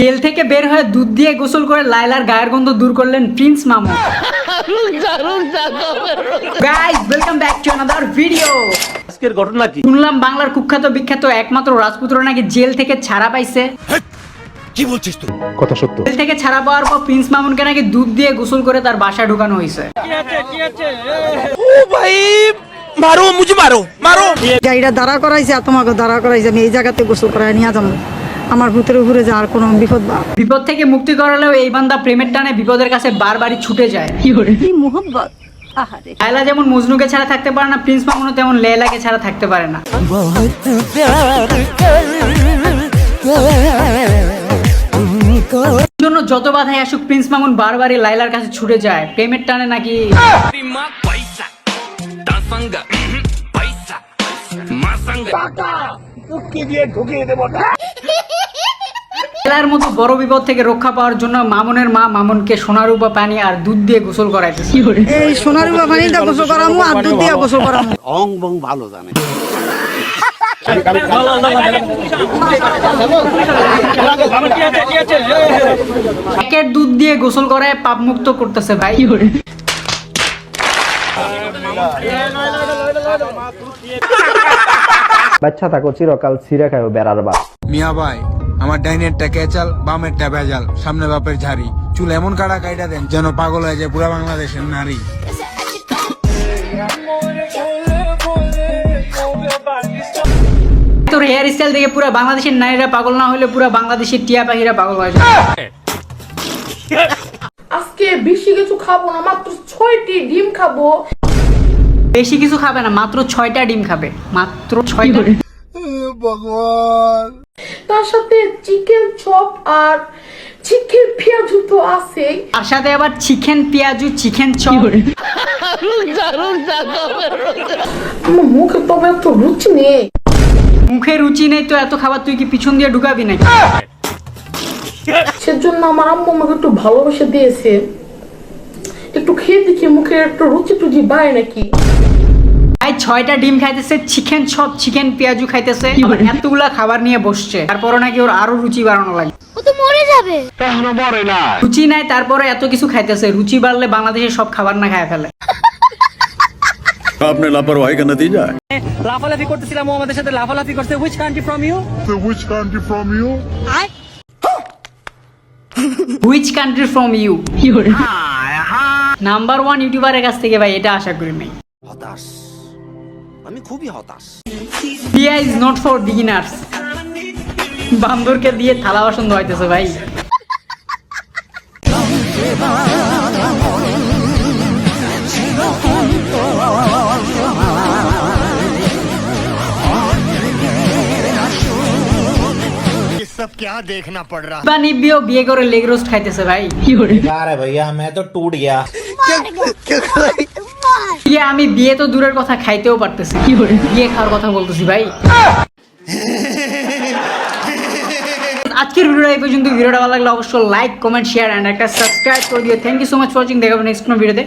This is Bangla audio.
তেল থেকে বের হয়ে দুধ দিয়ে গোসল করে লাইলার গায়ের গন্ধ দূর করলেন প্রিন্স মামু। Guys welcome back to another video আজকের ঘটনা কি? শুনলাম বাংলার কুখ্যাত বিখ্যাত একমাত্র রাজপুত্র নাকি জেল থেকে ছাড়া পাইছে। কি বলছিস তুই? কথা সত্য। জেল থেকে ছাড়া পাওয়ার পর প্রিন্স মামুনকে নাকি দুধ দিয়ে গোসল করে তার বাসায় ঢুকানো হয়েছে। মারো মুঝে মারো মারো। গাড়িটা দাঁড়া করাইছে তোমাকে দাঁড়া করাইছে আমি এই জায়গাতে গোসল করাই নিয়ে যাব। আমার ভূতের উপরে যাওয়ার কোনো বিপদ বিপদ থেকে মুক্তি করালেও এই বান্দা প্রেমের টানে বিপদের কাছে বারবারই ছুটে যায়। কি মোহাম্মদ? লায়লা যেমন মজনুকে ছাড়া থাকতে পারে না প্রিন্স মামুনও তেমন লেলাকে ছাড়া থাকতে পারে না। জন্য যত বাধাই আসুক প্রিন্স মামুন বারবারই লাইলার কাছে ছুটে যায়। প্রেমের টানে নাকি পয়সা খেলার মতো বড় বিপদ থেকে রক্ষা পাওয়ার জন্য মামনের মা মামনকে সোনারূপা পানি আর দুধ দিয়ে গোসল করাইছে। এই সোনারূপা পানি দিয়ে গোসল আর দুধ দিয়ে গোসল অং বং ভালো জানে। দুধ দিয়ে গোসল করায় পাপ মুক্ত করতেছে ভাই। বাচ্চা থাকো চিরকাল ছিঁড়ে খাও বেড়ার বাপ। মিয়া ভাই আমার ডাইনেরটা কেচাল বামেরটা ভেজাল সামনে বাপের ঝাড়ি। চুল এমন কাটা কাইটা দেন যেন পাগল হয়ে যায় পুরা বাংলাদেশের নারী। তোর হেয়ার স্টাইল দেখে পুরো বাংলাদেশের নারীরা পাগল না হলে পুরো বাংলাদেশের টিয়া পাখিরা পাগল হয়ে যায়। আজকে বেশি কিছু খাব না মাত্র ছয়টি ডিম খাব। বেশি কিছু খাবে না মাত্র ছয়টা ডিম খাবে। মাত্র ছয়টা ভগবান তার সাথে চিকেন চপ আর চিকেন পেঁয়াজু তো আছেই। তার সাথে আবার চিকেন পেঁয়াজু চিকেন চপ মুখে তবে এত রুচি নেই। মুখে রুচি নেই তো এত খাবার তুই কি পিছন দিয়ে ঢুকাবি নাকি? সেজন্য আমার আম্মু আমাকে একটু ভালোবেসে দিয়েছে। একটু খেয়ে দেখি মুখে একটু রুচি টুচি বাড়ে নাকি। ছয়টা ডিম খাইতেছে চিকেন সব চিকেন পেঁয়াজু খাইতেছে। এতগুলা খাবার নিয়ে বসছে। তারপরে নাকি ওর আরও রুচি বাড়ানো লাগে। রুচি নাই তারপরে এত কিছু খাইতেছে। রুচি বাড়লে বাংলাদেশে সব খাবার না খায় ফেলে। আপনি লাপরওয়াহি কেন দিয়ে যায়? লাফালাফি করতেছিলাম ও আমাদের সাথে লাফালাফি করছে। Which country from you country from you country from you number one ইউটিউবারের কাছ থেকে ভাই এটা আশা করি নাই। হতাশ। আমি খুবই হতাশ বিয়া ইজ নট ফর বিগিনার্স বান্দরকে দিয়ে থালা বাসন ধোয়াইতেছে ভাই सब क्या देखना पड़ रहा বা নিবিও বিয়ে করে লেগ রোস্ট খাইতেছে ভাই अरे भैया मैं तो टूट गया বিয়ে আমি বিয়ে তো দূরের কথা খাইতেও পারতেছি। বিয়ে খাওয়ার কথা বলতেছি ভাই। আজকের ভিডিওটা এই পর্যন্ত ভিডিওটা ভালো লাগলে অবশ্যই লাইক কমেন্ট শেয়ার অ্যান্ড একটা সাবস্ক্রাইব করে দিও। Thank you so much watching দেখাবো নেক্সট কোনো ভিডিওতে